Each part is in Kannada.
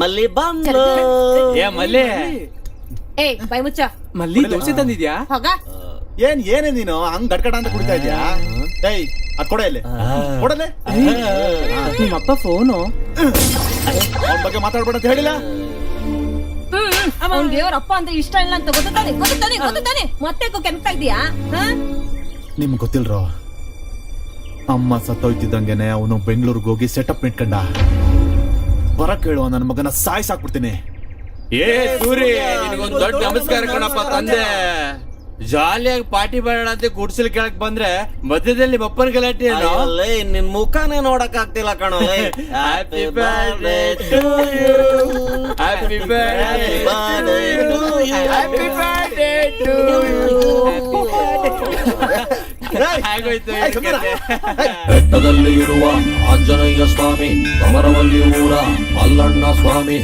ಮಲ್ಲಿ ಬಂದ್ಲು. ಏ ಮಲ್ಲಿ. ಏ ಬೈ ಮುಚ್ಚ. ಮಲ್ಲಿ ದೋಸೆ ತಂದಿದ್ಯಾ? ಹೋಗ. ಏನ್ ಏನೇ ನೀನು? ಹಂಗ್ ಗಡ್ಕಡ ಅಂತ ಕುಡಿತಾ ಇದ್ಯಾ? ಏಯ್ ಅದ್ ಕೊಡ ಇಲ್ಲಿ. ಕೊಡಲೆ? ನಿಮ್ಮಪ್ಪ ಫೋನು. ಅವನ ಬಗ್ಗೆ ಮಾತಾಡ್ಬೇಡ ಅಂತ ಹೇಳಿಲ್ಲ? ಅವ್ನ್ ದೇವ್ರಪ್ಪ ಅಂತ ಇಷ್ಟ ಇಲ್ಲ ಅಂತ ಗೊತ್ತಾನೆ ಗೊತ್ತಾನೆ ಗೊತ್ತಾನೆ ಮತ್ತೆ ಕೆಮ್ತಾ ಇದೀಯಾ ಹಾ? ನಿಮ್ಗೆ ಗೊತ್ತಿಲ್ರೋ? ಅಮ್ಮ ಸತ್ತೋಯ್ತಿದ್ದಂಗೆನೆ ಅವನು ಬೆಂಗಳೂರಿಗೆ ಹೋಗಿ ಸೆಟಪ್ ಇಟ್ಕೊಂಡ ಬರಕ್ ಕೇಳುವ ನನ್ನ ಮಗನ ಸಾಯಿಸಾಕ್ಬಿಡ್ತೀನಿ ಏ ಸೂರಿ ನಿನಗೊಂದ್ ದೊಡ್ಡ ನಮಸ್ಕಾರ ಕಣಪ್ಪ ತಂದೆ. ಜಾಲಿಯಾಗಿ ಪಾರ್ಟಿ ಮಾಡೋಣ ಅಂತ ಗುಡ್ಸಲ್ ಕೆಳಕ್ ಬಂದ್ರೆ ಮಧ್ಯದಲ್ಲಿ ಬಪ್ಪನ್ ಗಲಾಟೆ ಅಲ್ಲೇ ನಿನ್ ಮುಖನೇ ನೋಡಕ್ ಆಗ್ತಿಲ್ಲ ಕಣೋ happy birthday to you happy birthday happy birthday to you ಬೆಟ್ಟದಲ್ಲಿ ಇರುವ ಆಂಜನೇಯ ಸ್ವಾಮಿ ಕಮರವಲ್ಲಿ ಊರ ಮಲ್ಲಣ್ಣ ಸ್ವಾಮಿ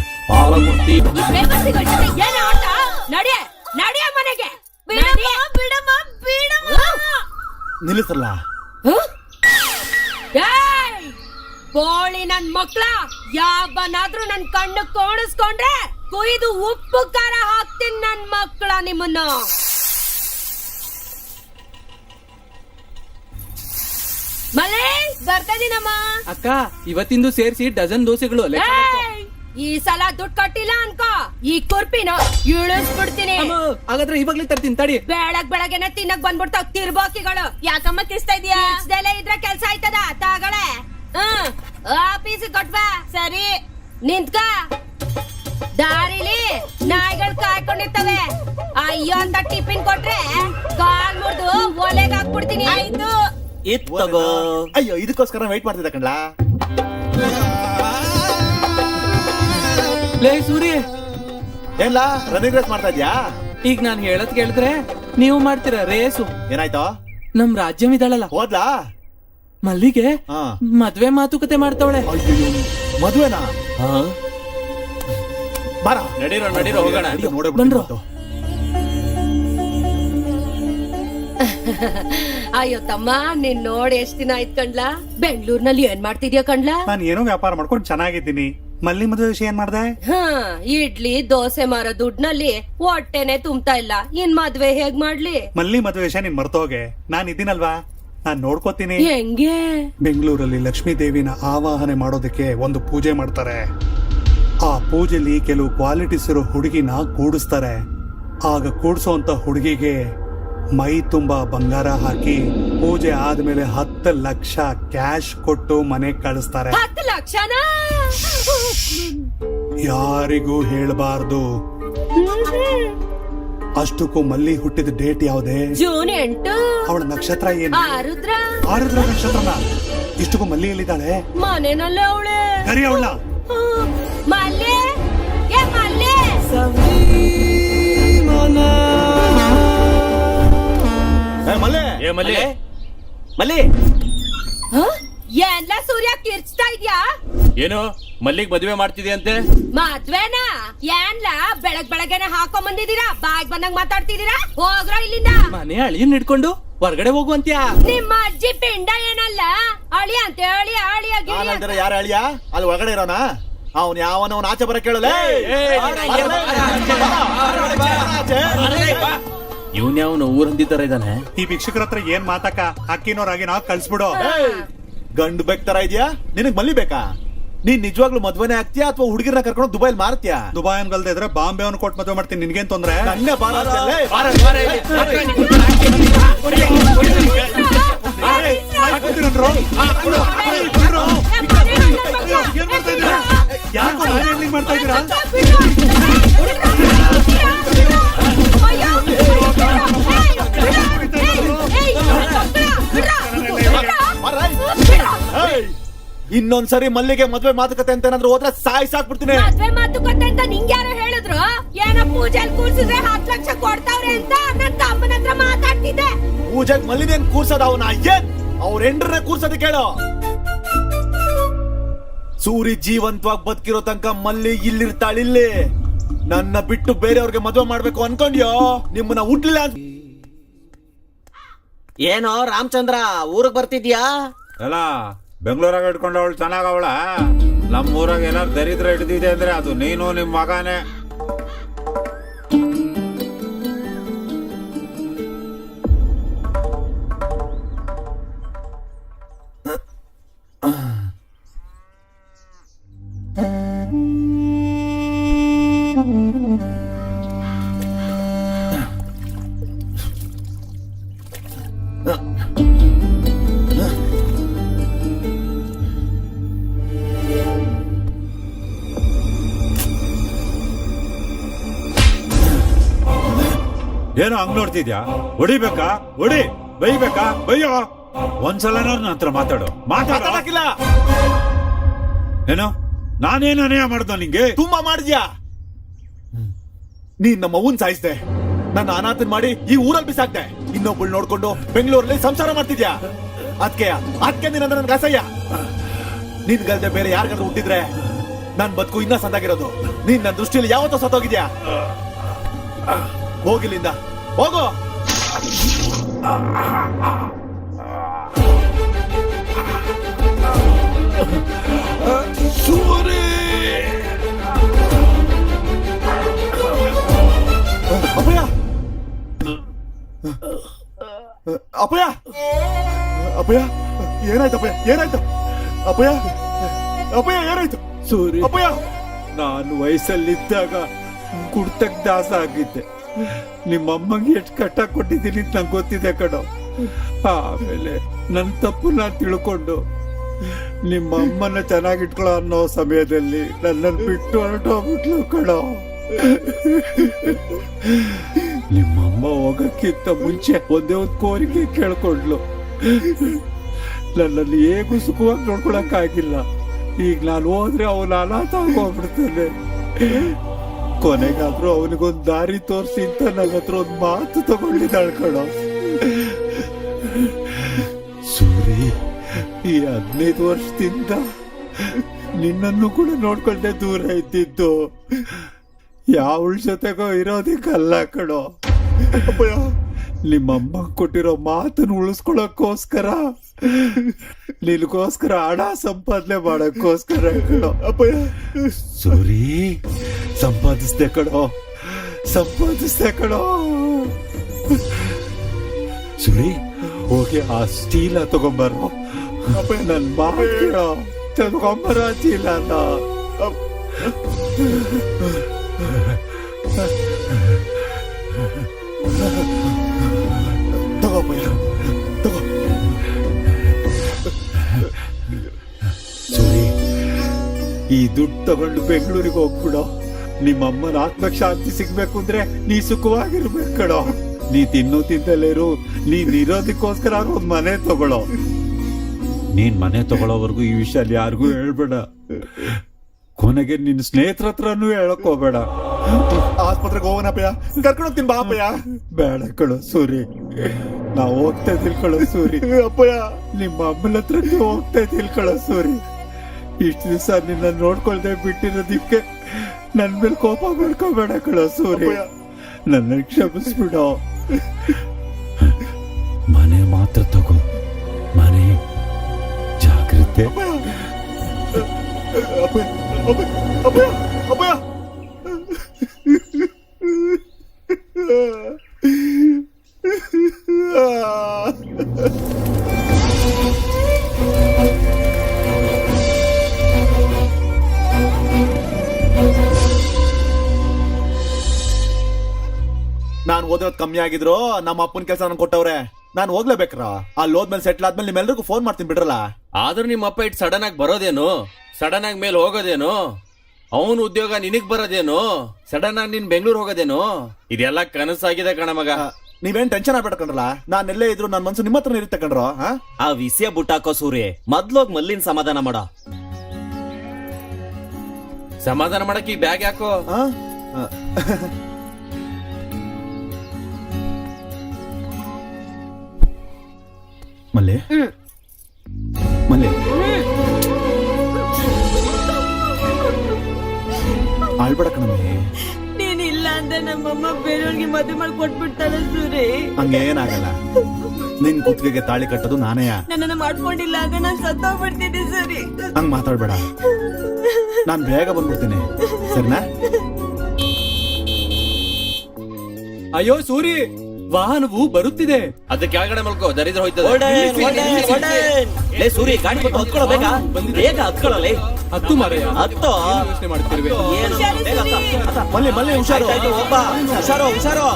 ಬಿಡಮ್ಮ ನಿಲ್ಲಿಸಲ್ಲ? ಏಯ್! ಬೋಳಿ ನನ್ ಮಕ್ಳ ಯಾವನಾದ್ರೂ ನನ್ ಕಣ್ಣು ಕೋಣಿಸ್ಕೊಂಡ್ರೆ ಕುಯ್ದು ಉಪ್ಪು ಖಾರ ಹಾಕ್ತೀನಿ ನನ್ ಮಕ್ಳ ನಿಮ್ಮನ್ನ. ಮಲೆ? ಬರ್ತಾ ಇದೀನಮ್ಮ ಅಕ್ಕ ಇವತ್ತಿಂದು ಸೇರಿಸಿ ಡಜನ್ ದೋಸೆಗಳು ಏಯ್! ಈ ಸಲ ದುಡ್ಡು ಕಟ್ಟಿಲ್ಲ ಅನ್ಕೋ. ಈ ಕುರ್ಪಿನ ಇಳಿಸ್ಬಿಡ್ತೀನಿ. ಅಮ್ಮ, ಹಾಗಾದ್ರೆ ಇವಾಗ್ಲೇ ತರ್ತೀನಿ ತಡಿ. ಬೆಳಗ್ ಬೆಳಗ್ಗೆನೆ ತಿನ್ನಕ್ ಬಂದ್ಬಿಡ್ತಾವ್ ತಿರ್ಬೋಕಿಗಳು. ಯಾಕಮ್ಮ ಕಿಸ್ತಾ ಇದೀಯಾ? ಕಿಸ್ದೆಲೆ ಇದ್ರೆ ಕೆಲ್ಸ ಆಯ್ತದ? ತಾಗಳೆ ಹ್ಮ್. ಆಫೀಸ್ ಕೊಟ್ಬಾ. ಸರಿ. ನಿಂತ್ಕ. ದಾರಿಲಿ ನಾಯಿಗಳು ಕಾಯ್ಕೊಂಡಿರ್ತವೆ. ಅಯ್ಯೋ ಅಂತ ಟಿಫಿನ್ ಕೊಟ್ರೆ ಕಾಲ್ ಮುರಿದು ಒಲೆಗ್ ಹಾಕ್ಬಿಡ್ತೀನಿ. ಆಯ್ತು. ಇತ್ ತಗೋ. ಅಯ್ಯೋ ಇದಕ್ಕೋಸ್ಕರ ವೆಯ್ಟ್ ಮಾಡ್ತಿದ್ದ ಕಣ್ಲಾ? ಲೇ ಸೂರಿ. ಏನ್ಲಾ ರನ್ನಿಂಗ್ ರೇಸ್ ಮಾಡ್ತಾ ಇದ್ಯಾ? ಈಗ ನಾನ್ ಹೇಳದ್ ಕೇಳಿದ್ರೆ ನೀವು ಮಾಡ್ತೀರಾ ರೇಸು? ಏನಾಯ್ತು? ನಮ್ ರಾಜ್ಯಂ ಇದ್ದಾಳಲ್ಲ. ಹೋದ್ಲಾ? ಮಲ್ಲಿಗೆ ಹಾ. ಮದ್ವೆ ಮಾತುಕತೆ ಮಾಡ್ತಾವಳೆ. ಅಯ್ಯೋ ಮದುವೆನಾ? ಬಾರ. ನಡೀರೋ ನಡೀರೋ ಹೋಗೋಣ. ನೋಡೇ ಬನ್ರೋ. ಅಯ್ಯೋ ತಮ್ಮ ನಿನ್ ನೋಡಿ ಎಷ್ಟ್ ದಿನ ಆಯ್ತು ಕಣ್ಲಾ? ಬೆಂಗಳೂರಿನಲ್ಲಿ ಏನ್ ಮಾಡ್ತಿದ್ಯಾ ಕಣ್ಲಾ? ನಾನು ಏನೋ ವ್ಯಾಪಾರ ಮಾಡ್ಕೊಂಡು ಚೆನ್ನಾಗಿದ್ದೀನಿ. ಮಲ್ಲಿ ಮದುವೆ ವಿಷಯ ಏನ್ ಮಾಡ್ದೆ? ಹಾ ಇಡ್ಲಿ ದೋಸೆ ಮಾರೋ ದುಡ್ನಲ್ಲಿ ಹೊಟ್ಟೆನೆ ತುಂಬ್ತಾ ಇಲ್ಲ. ಇನ್ ಮದ್ವೆ ಹೇಗ್ ಮಾಡ್ಲಿ? ಮಲ್ಲಿ ಮದುವೆ ವಿಷಯ ನೀನ್ ಮರ್ತೋಗೆ. ನಾನ್ ಇದ್ದೀನಲ್ವಾ? ನಾನ್ ನೋಡ್ಕೋತೀನಿ. ಹೆಂಗೆ? ಬೆಂಗಳೂರಲ್ಲಿ ಲಕ್ಷ್ಮೀ ದೇವಿನ ಆವಾಹನೆ ಮಾಡೋದಕ್ಕೆ ಒಂದು ಪೂಜೆ ಮಾಡ್ತಾರೆ. ಆ ಪೂಜೆಲಿ ಕೆಲವು ಕ್ವಾಲಿಟೀಸ್ ಇರೋ ಹುಡುಗಿನ ಕೂಡಿಸ್ತಾರೆ. ಆಗ ಕೂಡ್ಸೋಂತ ಹುಡುಗಿಗೆ ಮೈ ತುಂಬಾ ಬಂಗಾರ ಹಾಕಿ ಪೂಜೆ ಆದ್ಮೇಲೆ ಹತ್ತು ಲಕ್ಷ ಕ್ಯಾಶ್ ಕೊಟ್ಟು ಮನೆ ಕಳಿಸ್ತಾರೆ. ಹತ್ತು ಲಕ್ಷನಾ? ಯಾರಿಗೂ ಹೇಳಬಾರ್ದು. ಅಷ್ಟಕ್ಕೂ ಮಲ್ಲಿ ಹುಟ್ಟಿದ ಡೇಟ್ ಯಾವ್ದೇ? ಜೂನ್ ಎಂಟು. ಅವಳ ನಕ್ಷತ್ರ ಏನು? ಆರುದ್ರ. ಆರುದ್ರ ನಕ್ಷತ್ರನ? ಇಷ್ಟಕ್ಕೂ ಮಲ್ಲಿ ಎಲ್ಲಿದ್ದಾಳೆ? ಮನೆನಲ್ಲೇ ಅವಳೆ. ಕರಿ ಅವಳ. ಮಲ್ಲೆ. ಏ ಮಲ್ಲೆ. ಏ, ಮಲ್ಲೆ ಏ ಮಲ್ಲಿ ಮಲ್ಲಿ ಹ? ಏನ್ಲ ಸೂರ್ಯ ಕಿರ್ಚ್ತಾ ಇದ್ಯಾ ಏನು ಮಲ್ಲಿಗ್ ಮದ್ವೆ ಮಾಡ್ತಿದ್ಯಂತೆ ಮದ್ವೆನಾ ಏನ್ಲ ಬೆಳಗ್ ಬೆಳಗ್ಗೆನೆ ಹಾಕೊಂಡ್ ಬಂದಿದೀರಾ ಬಾಗ್ ಬಂದಂಗ್ ಮಾತಾಡ್ತಿದೀರಾ ಹೋಗ್ರ ಇಲ್ಲಿಂದ ಮನೆ ಅಳಿಯನ್ ಹಿಡ್ಕೊಂಡು ಹೊರಗಡೆ ಹೋಗುವಂತ್ಯಾ ನಿಮ್ಮ ಅಜ್ಜಿ ಪಿಂಡ ಏನಲ್ಲ ಅಳಿ ಅಂತ ಹೇಳಿ ಅಳಿಯ ಅಂದ್ರೆ ಯಾರ ಅಳಿಯ ಅಲ್ಲಿ ಒಳಗಡೆ ಇರೋಣ ಅವನ್ ಯಾವನ ಅವ್ನ ಆಚೆ ಬರ ಕೇಳಲೆ ಇವನ್ ಯಾವನು ಊರ್ ಹಂದಿತರ ಇದ್ದಾನೆ ಈ ಭಿಕ್ಷಕರ ಹತ್ರ ಏನ್ ಮಾತಾಕ ಅಕ್ಕಿನೋರಾಗಿ ನಾವು ಕಳ್ಸ್ಬಿಡು ಗಂಡು ಬೆಕ್ ತರ ಇದ್ಯಾ ನಿನಗ್ ಮಲ್ಲಿ ಬೇಕಾ ನೀನ್ ನಿಜವಾಗ್ಲೂ ಮದ್ವೆನೆ ಆಗ್ತೀಯಾ ಅಥವಾ ಹುಡುಗಿರ್ನ ಕರ್ಕೊಂಡು ದುಬೈಲ್ ಮಾರ್ತೀಯಾ ದುಬೈ ಅನ್ಗಲ್ದೆ ಇದ್ರೆ ಬಾಂಬೆ ಅವ್ನು ಕೊಟ್ಟು ಮದ್ವೆ ಮಾಡ್ತೀನಿ ನಿನ್ಗೇನ್ ತೊಂದ್ರೆ ನನ್ನೇ? ಏನ್ ಮಾಡ್ತಾ ಇದ್ದೀರಾ? ಯಾಕೋ ನಾನ್ ಮಾಡ್ತಾ ಇದ್ದೀರಾ. ಇನ್ನೊಂದ್ಸರಿ ಮಲ್ಲಿಗೆ ಮದ್ವೆ ಮಾತುಕತೆ ಅಂತ ಏನಾದ್ರು ಹೋದ್ರೆ ಸಾಯ್ ಸಾಕ್ಬಿಡ್ತೀನಿ ಮದ್ವೆ ಮಾತುಕತೆ ಅಂತ ನಿಂಗೆ ಯಾರು ಹೇಳಿದ್ರು? ಏನೋ ಪೂಜೆಲ್ ಕೂರ್ಸಿದ್ರೆ ಹತ್ತು ಲಕ್ಷ ಕೊಡ್ತಾವ್ರೆ ಅಂತ ನನ್ನ ತಮ್ಮನ ಹತ್ರ ಮಾತಾಡ್ತಿದ್ದೆ. ಪೂಜೆಗ್ ಮಲ್ಲಿನೇನ್ ಕೂರ್ಸೋದ ಅವನ? ಏನ್? ಅವ್ರ ಹೆಂಡ್ರನ್ನೇ ಕೂರ್ಸದ ಕೇಳು. ಸೂರಿ ಜೀವಂತವಾಗಿ ಬದುಕಿರೋ ತನಕ ಮಲ್ಲಿ ಇಲ್ಲಿರ್ತಾಳಿಲ್ಲಿ ನನ್ನ ಬಿಟ್ಟು ಬೇರೆಯವ್ರಿಗೆ ಮದ್ವೆ ಮಾಡ್ಬೇಕು ಅನ್ಕೊಂಡ್ಯೋ? ನಿಮ್ಮನ್ನ ಹುಟ್ಲಿಲ್ಲ ಅಂತ ಏನೋ ರಾಮಚಂದ್ರ ಊರಿಗೆ ಬರ್ತಿದ್ಯಾ? ಎಲ್ಲ ಬೆಂಗಳೂರಾಗ ಇಟ್ಕೊಂಡವಳು ಚೆನ್ನಾಗವಳ? ನಮ್ಮ ಊರಾಗ ಏನಾದ್ರು ದರಿದ್ರ ಹಿಡ್ದಿದೆ ಅಂದ್ರೆ ಅದು ನೀನು ನಿಮ್ಮ ಮಗನೇ. ಹಂಗ್ ನೋಡ್ತಿದ್ಯಾ? ಹೊಡಿಬೇಕಾ? ಹೊಡಿ. ಬೈಬೇಕಾ? ಬೈಯೋ. ಒಂದ್ಸಲ ನನ್ನ ಹತ್ರ ಮಾತಾಡು. ಮಾತಾಡ? ಮಾತಾಡಕ್ಕಿಲ್ಲ. ಏನೋ? ನಾನೇನು ಅನ್ಯಾಯ ಮಾಡ್ದ ನಿಂಗೆ? ತುಂಬಾ ಮಾಡಿದ್ಯಾ? ನೀನ್ ನಮ್ಮ ಅವ್ವನ್ ಸಾಯಿಸ್ದೆ. ನನ್ನ ಅನಾಥನ್ ಮಾಡಿ ಈ ಊರಲ್ಲಿ ಬಿಸಾಕ್ದೆ. ಇನ್ನೊಬ್ಬಳು ನೋಡ್ಕೊಂಡು ಬೆಂಗಳೂರಲ್ಲಿ ಸಂಸಾರ ಮಾಡ್ತಿದ್ಯಾ? ಅದ್ಕೆ ಅದ್ಕೆ ನಿನ್ನ ನನ್ಗೆ ಅಸಹ್ಯ. ನಿನ್ ಗಲ್ದೆ ಬೇರೆ ಯಾರಿಗಾದ್ರೂ ಹುಟ್ಟಿದ್ರೆ ನನ್ ಬದುಕು ಇನ್ನ ಸಂದಾಗಿರೋದು ನೀನ್ ನನ್ನ ದೃಷ್ಟಿಯಲ್ಲಿ ಯಾವತ್ತೂ ಸತ್ತೋಗಿದ್ಯಾ? ಹೋಗಿಲ್ಲಿಂದ. ಹೋಗು. ಅಪ್ಪಯ್ಯ. ಅಪ್ಪಯ್ಯ. ಅಪ್ಪಯ್ಯ ಏನಾಯ್ತು ಅಪ್ಪಯ್ಯ ಏನಾಯ್ತು? ಅಪ್ಪಯ್ಯ ಅಪ್ಪಯ್ಯ ಏನಾಯ್ತು? ಸೂರಿ ಅಪ್ಪಯ್ಯ. ನಾನು ವಯಸ್ಸಲ್ಲಿದ್ದಾಗ ಕುಡ್ತಕ್ ದಾಸ ಆಗಿದ್ದೆ. ನಿಮ್ಮಮ್ಮಂಗೆ ಎಷ್ಟು ಕಟ್ಟ ಕೊಟ್ಟಿದ್ದೀನಿ ಅಂತ ನಂಗೆ ಗೊತ್ತಿದೆ ಕಣೋ. ಆಮೇಲೆ ನನ್ನ ತಪ್ಪು ನಾನು ತಿಳ್ಕೊಂಡು ನಿಮ್ಮ ಅಮ್ಮನ ಚೆನ್ನಾಗಿಟ್ಕೊಳ್ಳೋ ಅನ್ನೋ ಸಮಯದಲ್ಲಿ ನನ್ನನ್ನು ಬಿಟ್ಟು ಹೊರಟೋಗ್ಬಿಟ್ಲು ಕಣೋ. ನಿಮ್ಮಮ್ಮ ಹೋಗಕ್ಕಿಂತ ಮುಂಚೆ ಒಂದೇ ಒಂದು ಕೋರಿಕೆ ಕೇಳ್ಕೊಂಡ್ಲು. ನನ್ನಲ್ಲಿ ಹೇಗೂ ಸುಖವಾಗಿ ನೋಡ್ಕೊಳಕ್ಕಾಗಿಲ್ಲ. ಈಗ ನಾನು ಹೋದ್ರೆ ಅವನ ಅನಾಥ ಆಗೋಗ್ಬಿಡ್ತಾನೆ. ಕೊನೆಗಾದ್ರೂ ಅವನಿಗೊಂದು ದಾರಿ ತೋರಿಸಿ ಅಂತ ನನ್ನ ಹತ್ರ ಒಂದು ಮಾತು ತಗೊಂಡಿದ್ದಾಳೆ ಕಣೋ. ಸೂರಿ, ಈ ಹದಿನೈದು ವರ್ಷದಿಂದ ನಿನ್ನನ್ನು ಕೂಡ ನೋಡ್ಕೊಂಡೆ ದೂರ ಇದ್ದಿದ್ದು ಯಾವಳ ಜೊತೆಗೋ ಇರೋದಕ್ಕಲ್ಲ ಕಣೋ. ನಿಮ್ಮಮ್ಮ ಕೊಟ್ಟಿರೋ ಮಾತನ್ನು ಉಳಿಸ್ಕೊಳಕ್ಕೋಸ್ಕರ ನಿನಗೋಸ್ಕರ ಹಣ ಸಂಪಾದನೆ ಮಾಡಕ್ಕೋಸ್ಕರ ಕಣೋ. ಅಪ್ಪಯ್ಯ ಸೂರಿ, ಸಂಪಾದಿಸ್ದೆ ಕಣೋ. ಸಂಪಾದಿಸ್ದೆ ಕಣೋ. ಸೂರಿ, ಹೋಗಿ ಆ ಸ್ಟೀಲ ತಗೊಂಬರೋ ಅಪ್ಪಯ್ಯ ನನ್ ಮಾಡ ತಗೊಂಬರ ಚೀಲನ ತಗೋ ದುಡ್ಡು ತಗೊಂಡು ಬೆಂಗಳೂರಿಗೆ ಹೋಗ್ಬಿಡೋ. ನಿಮ್ಮಮ್ಮನ ಆತ್ಮಕ್ಕೆ ಶಾಂತಿ ಸಿಗ್ಬೇಕು ಅಂದ್ರೆ ನೀ ಸುಖವಾಗಿರ್ಬೇಕು ಕಣೋ. ನೀ ತಿನ್ನು ತಿಂತಲೇರು ನೀನ್ ಇರೋದಕ್ಕೋಸ್ಕರ ಒಂದ್ ಮನೆ ತಗೊಳ್ಳೋ. ನೀನ್ ಮನೆ ತಗೊಳ್ಳೋವರೆಗೂ ಈ ವಿಷಯ ಯಾರಿಗೂ ಹೇಳ್ಬೇಡ. ಕೊನೆಗೆ ನಿನ್ನ ಸ್ನೇಹಿತರ ಹತ್ರನೂ ಹೇಳಕ್ ಹೋಗ್ಬೇಡ. ಆಸ್ಪತ್ರೆಗೆ ಹೋಗೋಣಪ್ಪಯ್ಯ ಕರ್ಕೊಂಡು ಹೋಗ್ತೀನಿ ಬಾ ಅಪ್ಪಯ್ಯ. ಬೇಡ ಕಣೋ ಸೂರಿ. ನಾವ್ ಹೋಗ್ತಾ ತಿಳ್ಕೊಳ್ಳೋ ಸೂರಿ. ಅಪ್ಪಯ್ಯ. ನಿಮ್ಮ ಅಮ್ಮನ ಹತ್ರ ಹೋಗ್ತಾ ತಿಳ್ಕೊಳ್ಳೋ ಸೂರಿ. ಇಷ್ಟು ದಿವಸ ನಿನ್ನ ನೋಡ್ಕೊಳ್ದೆ ಬಿಟ್ಟಿರೋದಕ್ಕೆ ನನ್ನ ಮೇಲೆ ಕೋಪ ಮಾಡ್ಕೋಬೇಡ ಕಣ ಸೂರ್ಯ. ನನ್ನ ಕ್ಷಮಿಸ್ಬಿಡೋ. ಮನೆ ಮಾತ್ರ ತಗೋ. ಮನೆ ಜಾಗ್ರತೆ. ಅಭಯ ಅಭಯ ಅಭಯ ಅಪ್ಪಯ್ಯ. ಕಮ್ಮಿ ಆಗಿದ್ರು ನಮ್ಮ ಅಪ್ಪನ ಕೆಲಸ ನನ್ ಕೊಟ್ಟವ್ರೆ. ನಾನ್ ಹೋಗ್ಲೇಬೇಕ್ರ? ಅಲ್ಲಿ ಹೋದ್ಮೇಲೆ ಸೆಟ್ಲ್ ಆದ್ಮೇಲೆ ನಿಮ್ಮೆಲ್ರಿಗೂ ಫೋನ್ ಮಾಡ್ತೀನಿ ಬಿಡ್ರಲ್ಲ? ಆದ್ರೂ ನಿಮ್ಮ ಅಪ್ಪ ಇಟ್ ಸಡನ್ ಆಗಿ ಬರೋದೇನು? ಸಡನ್ ಆಗಿ ಮೇಲೆ ಹೋಗೋದೇನು? ಅವನ ಉದ್ಯೋಗ ನಿನಗ್ ಬರೋದೇನು? ಸಡನ್ ಆಗಿ ನಿನ್ ಬೆಂಗಳೂರು ಹೋಗೋದೇನು? ಇದೆಲ್ಲ ಕನಸಾಗಿದೆ ಕಣ ಮಗ. ನೀವೇನ್ ಟೆನ್ಷನ್ ಆಗ್ಬೇಡ ಕಣ್ರಲ್ಲ. ನಾನ್ ಎಲ್ಲೇ ಇದ್ರು ನನ್ ಮನ್ಸು ನಿಮ್ಮ ಹತ್ರ ಇರುತ್ತೆ ಕಣ್ರೋ ಆ? ವಿಷಯ ಬುಟ್ಟಾಕೋ ಸೂರಿ ಮೊದ್ಲೋಗ್ ಮಲ್ಲಿನ್ ಸಮಾಧಾನ ಮಾಡ. ಸಮಾಧಾನ ಮಾಡಕ್ ಈ ಬ್ಯಾಗ್ ಯಾಕೋ? ಮಲ್ಲೆ? ಮಲ್ಲೆ? ಆಳ್ಬೇಡ ಕಣಮ್ಮೆ ನೀನ್ ಇಲ್ಲ ಅಂದ್ರೆ ನಮ್ಮಮ್ಮ ಬೇರೆಯವ್ರಿಗೆ ಮದುವೆ ಮಾಡಿ ಕೊಟ್ಬಿಡ್ತಾಳೆ ಸೂರಿ. ಹಂಗೇನಾಗಲ್ಲ. ನಿನ್ ಕುತ್ತಿಗೆಗೆ ತಾಳಿ ಕಟ್ಟೋದು ನಾನೇ. ನನ್ನನ್ನ ಮಾಡ್ಕೊಂಡಿಲ್ಲ ಅಂದ್ರೆ ನಾನ್ ಸತ್ತೋಗ್ಬಿಡ್ತೀನಿ ಸರಿ. ಹಂಗ್ ಮಾತಾಡ್ಬೇಡ. ನಾನ್ ಬೇಗ ಬಂದ್ಬಿಡ್ತೀನಿ. ಸರಿನಾ? ಅಯ್ಯೋ ಸೂರಿ ವಾಹನವು ಬರುತ್ತಿದೆ. ಅದಕ್ಕೆ ಕೆಳಗಡೆ ಮಲ್ಕೋ ದರಿದ್ರ ಹೋಯ್ತದೆ. ಸೂರಿ ಗಾಡಿ ಕೊಟ್ಟು ಹತ್ಕೊಳ್ಬೇಕಾ ಬೇಗ? ಬೇಗ ಹತ್ಕೊಳ್ಳಲಿ ಹತ್ತು ಮರೆಯ ಹತ್ತು? ಯೋಚನೆ ಮಾಡ್ತಿರ್ವೆ? ಮಲ್ಲೆ. ಮಲ್ಲಿ ಹುಷಾರು. ಒಬ್ಬ ಹುಷಾರು ಹುಷಾರು.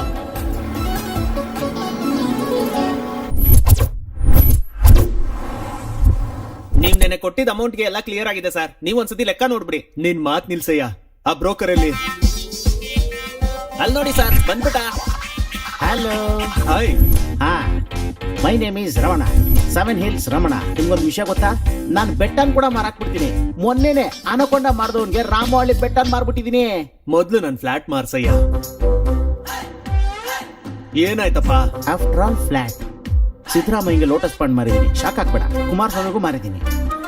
ನೀವ್ ನೆನೆ ಕೊಟ್ಟಿದ್ದ ಅಮೌಂಟ್ಗೆ ಎಲ್ಲ ಕ್ಲಿಯರ್ ಆಗಿದೆ ಸರ್ ನೀವ್ ಒಂದ್ಸತಿ ಲೆಕ್ಕ ನೋಡ್ಬಿಡಿ. ನಿನ್ ಮಾತ್ ನಿಲ್ಸಯ್ಯ. ಆ ಬ್ರೋಕರ್ ಅಲ್ಲಿ ಅಲ್ಲಿ ನೋಡಿ ಸರ್ ಬಂದ್ಬಿಟ್ಟ. ಹಲೋ ಹಾಯ್ ಹಾ. My name is Ramana. Seven hills Ramana. ನಿಮ್ಗೊಂದು ವಿಷಯ ಗೊತ್ತಾ? ನಾನು ಬೆಟ್ಟನ್ ಕೂಡ ಮಾರಾಕ್ಬಿಡ್ತೀನಿ ಮೊನ್ನೆನೆ ಅನಕೊಂಡ ಮಾರ್ದವನ್ಗೆ ರಾಮವಳ್ಳಿ ಬೆಟ್ಟನ್ ಮಾರ್ಬಿಟ್ಟಿದೀನಿ. ಮೊದ್ಲು ನನ್ ಫ್ಲಾಟ್ ಮಾರ್ಸಯ್ಯ. ಏನಾಯ್ತಪ್ಪ? ಆಫ್ಟರ್ ಆಲ್ ಫ್ಲಾಟ್ ಸಿದ್ದರಾಮಯ್ಯಗೆ ಲೋಟಸ್ ಫಂಡ್ ಮಾರಿದೀನಿ. ಶಾಕ್ ಕುಮಾರ್ ಸ್ವಾಮಿಗೂ ಮಾರಿದ್ದೀನಿ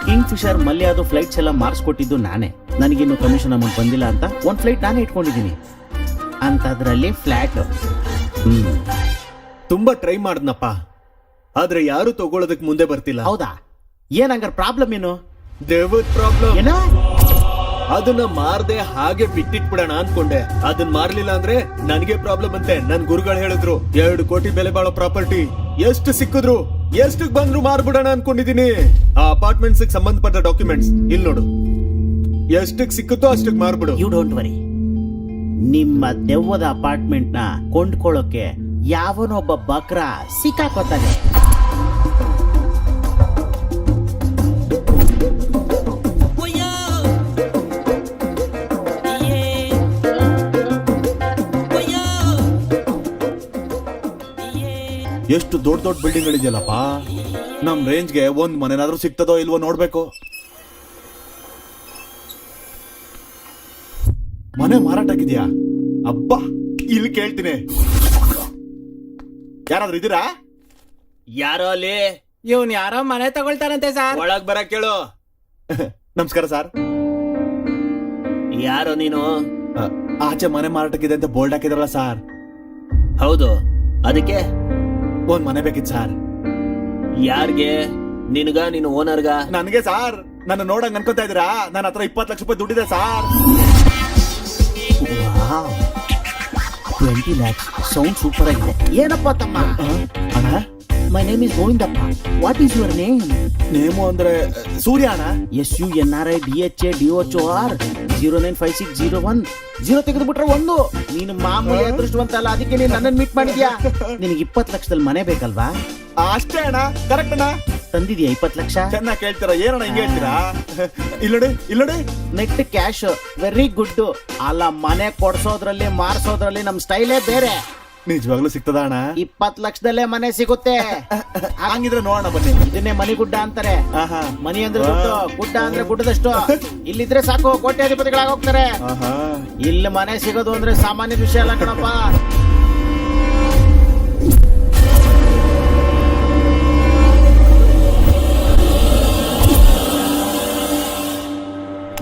ಕಿಂಗ್ ಫಿಶರ್ ಮಲ್ಯಾದು ಫ್ಲೈಟ್ಸ್ ಎಲ್ಲ ಮಾರ್ಸ್ಕೊಟ್ಟಿದ್ದು ನಾನೇ. ನನಗಿನ್ನು ಕಮಿಷನ್ ಅಮೌಂಟ್ ಬಂದಿಲ್ಲ ಅಂತ ಒಂದು ಫ್ಲೈಟ್ ನಾನೇ ಇಟ್ಕೊಂಡಿದ್ದೀನಿ ಅಂತದ್ರಲ್ಲಿ ಫ್ಲಾಟ್ ತುಂಬಾ ಟ್ರೈ ಮಾಡಿದ್ನಪ್ಪ. ಆದ್ರೆ ಯಾರು ತಗೊಳ್ಳೋದಕ್ ಮುಂದೆ ಬರ್ತಿಲ್ಲ. ಹೌದಾ? ಏನಂಗಾರ ಪ್ರಾಬ್ಲಮ್ ಏನು? ದೇವದ್ ಪ್ರಾಬ್ಲಮ್ ಏನ? ಅದನ್ನ ಮಾರ್ದೆ ಹಾಗೆ ಬಿಟ್ಟಿಟ್ಬಿಡೋಣ ಅನ್ಕೊಂಡೆ. ಅದನ್ನ ಮಾರ್ಲಿಲ್ಲ ಅಂದ್ರೆ ನನಗೆ ಪ್ರಾಬ್ಲಮ್ ಅಂತೆ. ನನ್ ಗುರುಗಳು ಹೇಳಿದ್ರು ಎರಡು ಕೋಟಿ ಬೆಲೆ ಬಾಳೋ ಪ್ರಾಪರ್ಟಿ. ಎಷ್ಟು ಸಿಕ್ಕಿದ್ರು ಎಷ್ಟು ಬಂದ್ರು ಮಾರ್ಬಿಡೋಣ ಅನ್ಕೊಂಡಿದೀನಿ. ಆ ಅಪಾರ್ಟ್ಮೆಂಟ್ಸ್ ಸಂಬಂಧಪಟ್ಟ ಡಾಕ್ಯುಮೆಂಟ್ಸ್ ಇಲ್ಲಿ ನೋಡು. ಎಷ್ಟಕ್ ಸಿಕ್ಕುತ್ತೋ ಅಷ್ಟಕ್ ಮಾರ್ಬಿಡು. ಯು ಡೋಂಟ್ ವರಿ ನಿಮ್ಮ ದೆವ್ವದ ಅಪಾರ್ಟ್ಮೆಂಟ್ನ ಕೊಂಡ್ಕೊಳ್ಳೋಕೆ ಯಾವನೊಬ್ಬ ಬಕ್ರ ಸಿಕ್ಕಾಕೋತಾನೆ. ಎಷ್ಟು ದೊಡ್ಡ ದೊಡ್ಡ ಬಿಲ್ಡಿಂಗ್ ಗಳಿದೆಯಲ್ಲಪ್ಪ? ನಮ್ ರೇಂಜ್ಗೆ ಒಂದ್ ಮನೆನಾದ್ರೂ ಸಿಗ್ತದೋ ಇಲ್ವೋ ನೋಡ್ಬೇಕು. ಮಾರಾಟಕ್ಕಿದ್ಯಾ ಅಬ್ಬಾ ಇಲ್ಲಿ ಕೇಳ್ತೀನಿ. ಯಾರಾದ್ರೂ ಇದೀರಾ ಯಾರೋ ಅಲ್ಲಿ? ಇವನ್ ಯಾರೋ ಮನೆ ತಗೊಳ್ತಾರಂತೆ ಸರ್. ಒಳಗ್ ಬರಕ್ ಕೇಳು. ನಮಸ್ಕಾರ ಸರ್. ಯಾರೋ ನೀನು? ಆಚೆ ಮನೆ ಮಾರಾಟಕ್ಕಿದೆ ಅಂತ ಬೋರ್ಡ್ ಹಾಕಿದ್ರಲ್ಲ ಸರ್. ಹೌದು. ಅದಕ್ಕೆ? ಒಂದ್ ಮನೆ ಬೇಕಿತ್ತು ಸರ್. ಯಾರ್ಗೆ? ನಿನ್ಗ ನೀನು ಓನರ್ಗ? ನನ್ಗೆ ಸಾರ್. ನನ್ನ ನೋಡಂಗ್ ಅನ್ಕೋತಾ ಇದೀರಾ ನನ್ನ ಹತ್ರ ಇಪ್ಪತ್ತು ಲಕ್ಷ ರೂಪಾಯಿ ದುಡ್ಡಿದೆ sir. Twenty lakhs sound super ಆಗಿದೆ ಏನಪ್ಪ ತಮ್ಮ? ಅಣ್ಣ? My name is Govindappa. What is your name name ಅಂದ್ರೆ ಸೂರ್ಯ ಅಣ್ಣ. S U N R I D H A D H R zero nine five six zero one zero ತೆಗೆದು ಬಿಟ್ರೆ ಒಂದು. ನೀನು ಮಾಮೂಲಿ ಅದೃಷ್ಟವಂತ ಅಲ್ಲ ಅದಕ್ಕೆ ನೀನು ನನ್ನನ್ನು ಮೀಟ್ ಮಾಡಿದ್ಯಾ? ನಿನಗೆ ಇಪ್ಪತ್ತು ಲಕ್ಷದಲ್ಲಿ ಮನೆ ಬೇಕಲ್ವಾ? ಅಷ್ಟೇ ಅಣ್ಣ ಕರೆಕ್ಟ್ ಅಣ್ಣ. ತಂದಿದ್ಯಾ? ಇಪ್ಪತ್ತು ಲಕ್ಷ? ಚೆನ್ನಾಗಿ ಕೇಳ್ತೀರಾ? ಏನಣ್ಣ ಹಿಂಗೆ ಹೇಳ್ತೀರಾ? ಇಲ್ಲೋಡಿ ಇಲ್ಲೋಡಿ? ನೆಟ್ ಕ್ಯಾಶ್ ವೆರಿ ಗುಡ್ ಅಲ್ಲ ಮನೆ ಕೊಡ್ಸೋದ್ರಲ್ಲಿ ಮಾರ್ಸೋದ್ರಲ್ಲಿ ನಮ್ ಸ್ಟೈಲೇ ಬೇರೆ. ನಿಜವಾಗ್ಲೂ ಸಿಗ್ತದ ಅಣ್ಣ? ಇಪ್ಪತ್ ಲಕ್ಷದಲ್ಲೇ ಮನೆ ಸಿಗುತ್ತೆ. ಹಂಗಿದ್ರೆ ನೋಡೋಣ ಬನ್ನಿ. ಇದನ್ನೇ ಮನಿ ಗುಡ್ಡ ಅಂತಾರೆ. ಆಹಾ ಮನಿ ಅಂದ್ರೆ ದುಡ್ಡು ಗುಡ್ಡ ಅಂದ್ರೆ ಗುಡ್ಡದಷ್ಟು. ಇಲ್ಲಿದ್ರೆ ಸಾಕು ಕೋಟ್ಯಾಧಿಪತಿಗಳಾಗ ಹೋಗ್ತಾರೆ ಆಹಾ ಇಲ್ಲಿ ಮನೆ ಸಿಗೋದು ಅಂದ್ರೆ ಸಾಮಾನ್ಯ ವಿಷಯ ಅಲ್ಲ ಕಣಪ್ಪ.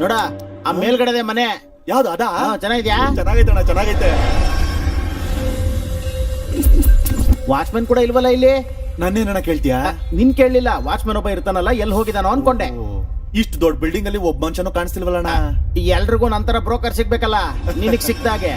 ನೋಡ ಆ ಮೇಲ್ಗಡೆ ಮನೆ. ಯಾವ್ದು ಅದಾ? ಚೆನ್ನಾಗಿದ್ಯಾ? ಚೆನ್ನಾಗೈತೆ ಅಣ್ಣ ಚೆನ್ನಾಗೈತೆ. ವಾಚ್ಮನ್ ಕೂಡ ಇಲ್ವಲ್ಲ ಇಲ್ಲಿ? ನನ್ನೇನ ಕೇಳ್ತೀಯಾ? ನಿನ್ ಕೇಳಲಿಲ್ಲ ವಾಚ್ಮನ್ ಒಬ್ಬ ಇರ್ತಾನಲ್ಲ ಎಲ್ಲಿ ಹೋಗಿದಾನೋ ಅನ್ಕೊಂಡೆ. ಇಷ್ಟು ದೊಡ್ಡ ಬಿಲ್ಡಿಂಗ್ ಅಲ್ಲಿ ಒಬ್ಬ ಮನುಷ್ಯನು ಕಾಣಿಸ್ತಿಲ್ವಲ್ಲ ಅಣ್ಣ? ಎಲ್ರಿಗೂ ನಂತರ ಬ್ರೋಕರ್ ಸಿಗ್ಬೇಕಲ್ಲ ನಿನಗ್ ಸಿಕ್ತಾಗೆ